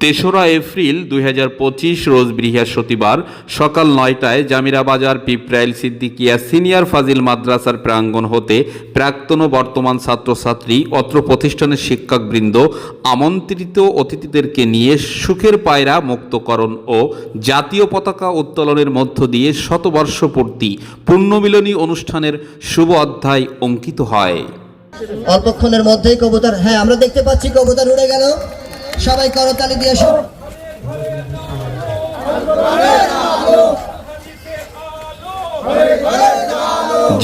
তেসরা এপ্রিল দুই রোজ বৃহস্পতিবার সকাল নয়টায় জামিরা বাজার পিপ্রাইল সিদ্দিকিয়া সিনিয়র ফাজিল মাদ্রাসার প্রাঙ্গণ হতে প্রাক্তন ও বর্তমান ছাত্রছাত্রী, অত্র প্রতিষ্ঠানের শিক্ষকবৃন্দ, আমন্ত্রিত অতিথিদেরকে নিয়ে সুখের পায়রা মুক্তকরণ ও জাতীয় পতাকা উত্তোলনের মধ্য দিয়ে শতবর্ষপূর্তি পুণ্যমিলনী অনুষ্ঠানের শুভ অধ্যায় অঙ্কিত হয়। অল্পক্ষণের মধ্যেই কবুতর হ্যাঁ আমরা দেখতে পাচ্ছি কবুতর উড়ে গেল। সবাই করতালি দিয়ে সব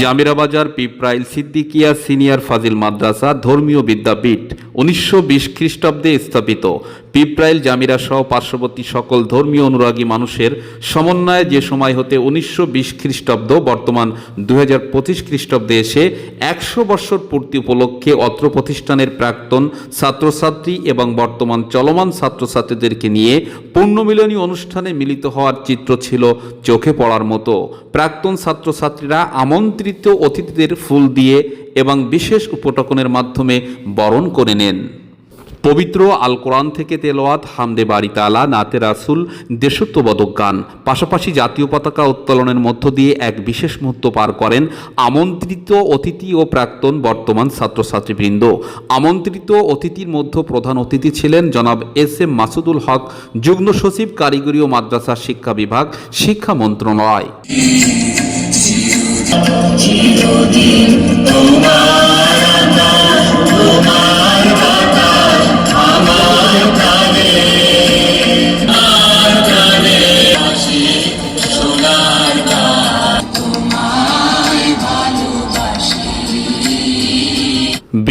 জামিরা বাজার পিপ্রাইল সিদ্দিকিয়া সিনিয়র ফাজিল মাদ্রাসা ধর্মীয় বিদ্যাপীঠ উনিশশো বিশ খ্রিস্টাব্দে স্থাপিত। পিপ্রাইল জামিরা সহ পার্শ্ববর্তী সকল ধর্মীয় অনুরাগী মানুষের সমন্বয়ে যে সময় হতে উনিশশো বিশ খ্রিস্টাব্দ, বর্তমান দু হাজার পঁচিশ খ্রিস্টাব্দে এসে একশো বৎসর পূর্তি উপলক্ষে অত্র প্রতিষ্ঠানের প্রাক্তন ছাত্রছাত্রী এবং বর্তমান চলমান ছাত্রছাত্রীদেরকে নিয়ে পূর্ণমিলনী অনুষ্ঠানে মিলিত হওয়ার চিত্র ছিল চোখে পড়ার মতো। প্রাক্তন ছাত্রছাত্রীরা আমন্ত্রিত অতিথিদের ফুল দিয়ে এবং বিশেষ উপটকনের মাধ্যমে বরণ করে নেন। পবিত্র আল কোরআন থেকে তেলোয়াত হামদে বাড়ি তালা নাতে রাসুল, দেশত্ববোধক গান। পাশাপাশি জাতীয় পতাকা উত্তোলনের মধ্য দিয়ে এক বিশেষ মুহূর্ত পার করেন আমন্ত্রিত অতিথি ও প্রাক্তন বর্তমান ছাত্রছাত্রীবৃন্দ। আমন্ত্রিত অতিথির মধ্যে প্রধান অতিথি ছিলেন জনাব এস এম মাসুদুল হক, যুগ্ম সচিব, কারিগরি ও মাদ্রাসা শিক্ষা বিভাগ, শিক্ষা মন্ত্রণালয়।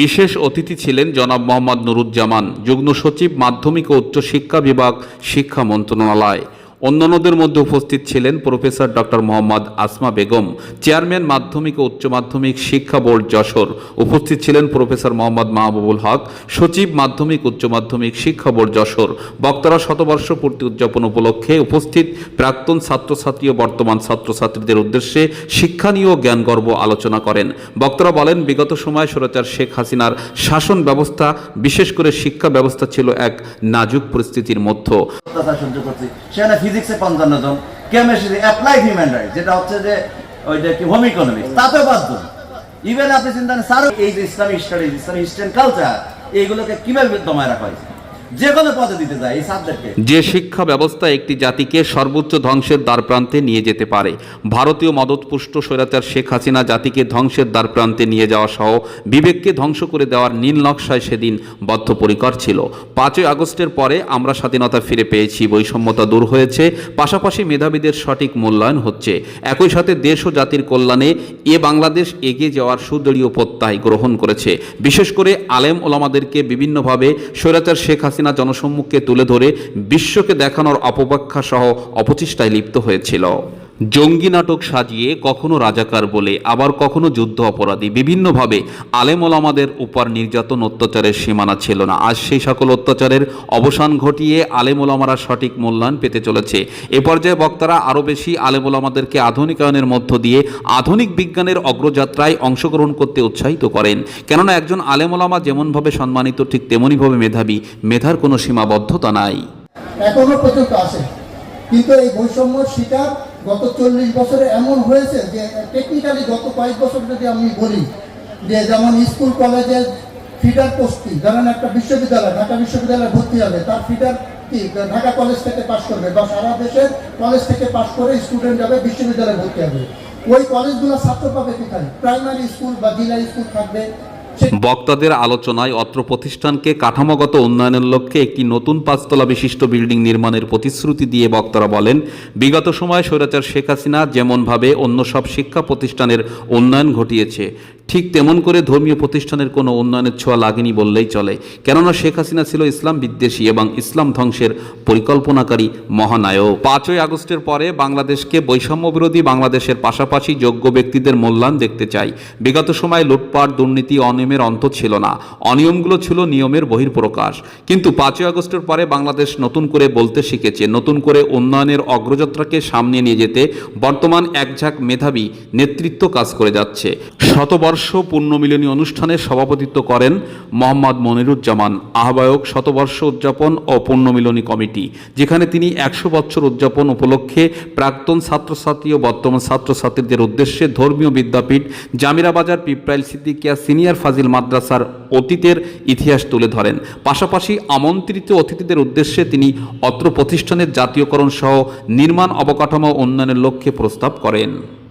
বিশেষ অতিথি ছিলেন জনাব মোহাম্মদ নুরুজ্জামান যুগ্ম সচিব মাধ্যমিক ও উচ্চশিক্ষা বিভাগ শিক্ষা মন্ত্রণালয়। অন্যান্যদের মধ্যে উপস্থিত ছিলেন professor doctor Mohammad Asma Begum, chairman মাধ্যমিক ও উচ্চ মাধ্যমিক শিক্ষা বোর্ড যশোর। উপস্থিত ছিলেন প্রফেসর মোহাম্মদ মাহবুবুল হক, সচিব মাধ্যমিক উচ্চ মাধ্যমিক শিক্ষা বোর্ড যশোর। বক্তারা শতবর্ষ পূর্তি উদযাপন উপলক্ষে উপস্থিত প্রাক্তন ছাত্রছাত্রী ও বর্তমান ছাত্রছাত্রীদের উদ্দেশ্যে শিক্ষানীয় জ্ঞানগর্ব আলোচনা করেন। বক্তারা বলেন, বিগত সময়ে স্বৈরাচার শেখ হাসিনার শাসন ব্যবস্থা, বিশেষ করে শিক্ষা ব্যবস্থা ছিল এক নাজুক পরিস্থিতির মধ্যে। ফিজিক্সে পঞ্চান্ন জন কেমিস্ট্রি অ্যাপ্লাইড হিউম্যান রাইট যেটা হচ্ছে যে ওইটা কি হোম ইকোনমিক্স তাতেও পাঁচজন ইভেন আপনি চিন্তা স্যার এই যে Islamic studies Islamic history culture এইগুলোকে কীভাবে দমায় রাখা হয়েছে? যে শিক্ষা ব্যবস্থা একটি জাতিকে সর্বোচ্চ ধ্বংসের দ্বারপ্রান্তে নিয়ে যেতে পারে, ভারতীয় মদতপুষ্ট স্বৈরাচার শেখ হাসিনা জাতিকে ধ্বংসের দ্বারপ্রান্তে নিয়ে যাওয়া সহ বিবেককে ধ্বংস করে দেওয়ার নীল নকশায় সেদিন বদ্ধপরিকর ছিল। পাঁচই আগস্টের পরে আমরা স্বাধীনতা ফিরে পেয়েছি, বৈষম্যতা দূর হয়েছে, পাশাপাশি মেধাবীদের সঠিক মূল্যায়ন হচ্ছে। একই সাথে দেশ ও জাতির কল্যাণে এ বাংলাদেশ এগিয়ে যাওয়ার সুদৃঢ় প্রত্যয় গ্রহণ করেছে। বিশেষ করে আলেম ওলামাদেরকে বিভিন্নভাবে স্বৈরাচার শেখ হাসিনা জনসম্মুখে তুলে ধরে বিশ্বকে দেখানোর অপব্যাখ্যা সহ অপচেষ্টায় লিপ্ত হয়েছিল। জঙ্গি নাটক সাজিয়ে কখনো রাজাকার বলে, আবার কখনো যুদ্ধ অপরাধী। বিভিন্নভাবে আলেম ওলামাদের উপর নির্যাতন, অত্যাচারের সীমানা ছিল না। আজ সেই সকল অত্যাচারের অবসান ঘটিয়ে আলেম ওলামারা সঠিক মূল্যায়ন পেতে চলেছে। এ পর্যায়ে বক্তারা আরও বেশি আলেম ওলামাদেরকে আধুনিকায়নের মধ্য দিয়ে আধুনিক বিজ্ঞানের অগ্রযাত্রায় অংশগ্রহণ করতে উৎসাহিত করেন। কেননা একজন আলেম ওলামা যেমনভাবে সম্মানিত, ঠিক তেমনইভাবে মেধাবী। মেধার কোনো সীমাবদ্ধতা নাই। এখনও পর্যন্ত আছে কিন্তু এই বৈষম্যর শিকার গত চল্লিশ বছরে এমন হয়েছে যে টেকনিক্যালি গত কয়েক বছর যদি আমি বলি যে যেমন স্কুল কলেজের ফিডার পোস্টটি ধরেন একটা বিশ্ববিদ্যালয়, ঢাকা বিশ্ববিদ্যালয়ে ভর্তি হবে, তার ফিডার কি? ঢাকা কলেজ থেকে পাশ করবে বা সারা দেশের কলেজ থেকে পাশ করে স্টুডেন্ট যাবে, বিশ্ববিদ্যালয়ে ভর্তি হবে। ওই কলেজগুলো ছাত্র পাবে কোথায়? প্রাইমারি স্কুল বা জেলা স্কুল থাকবে। বক্তাদের আলোচনায় অত্র প্রতিষ্ঠানকে কাঠামোগত উন্নয়নের লক্ষ্যে একটি নতুন পাঁচতলা বিশিষ্ট বিল্ডিং নির্মাণের প্রতিশ্রুতি দিয়ে বক্তারা বলেন, বিগত সময়ে স্বৈরাচার শেখ হাসিনা যেমনভাবে অন্য সব শিক্ষা প্রতিষ্ঠানের উন্নয়ন ঘটিয়েছে ঠিক তেমন করে ধর্মীয় প্রতিষ্ঠানের কোনো উন্নয়নের ছোঁয়া লাগেনি বললেই চলে। কেননা শেখ হাসিনা ছিল ইসলাম বিদ্বেষী এবং ইসলাম ধ্বংসের পরিকল্পনাকারী মহানায়ক। পাঁচই আগস্টের পরে বাংলাদেশকে বৈষম্য বিরোধী বাংলাদেশের পাশাপাশি যোগ্য ব্যক্তিদের মূল্যায়ন দেখতে চাই। বিগত সময়ে লুটপাট, দুর্নীতি, অনিয়মের অন্ত ছিল না। অনিয়মগুলো ছিল নিয়মের বহির্প্রকাশ কিন্তু পাঁচই আগস্টের পরে বাংলাদেশ নতুন করে বলতে শিখেছে, নতুন করে উন্নয়নের অগ্রযাত্রাকে সামনে নিয়ে যেতে বর্তমান একঝাঁক মেধাবী নেতৃত্ব কাজ করে যাচ্ছে। শতবর্ষ পূর্ণমিলনী অনুষ্ঠানে সভাপতিত্ব করেন মোহাম্মদ মনিরুজ্জামান, আহ্বায়ক শতবর্ষ উদযাপন ও পূর্ণমিলনী কমিটি, যেখানে তিনি একশো বছর উদযাপন উপলক্ষে প্রাক্তন ছাত্রছাত্রী ও বর্তমান ছাত্রছাত্রীদের উদ্দেশ্যে ধর্মীয় বিদ্যাপীঠ জামিরাবাজার পিপ্রাইল সিদ্দিকিয়া সিনিয়র ফাজিল মাদ্রাসার অতীতের ইতিহাস তুলে ধরেন। পাশাপাশি আমন্ত্রিত অতিথিদের উদ্দেশ্যে তিনি অত্র প্রতিষ্ঠানের জাতীয়করণ সহ নির্মাণ অবকাঠামো উন্নয়নের লক্ষ্যে প্রস্তাব করেন।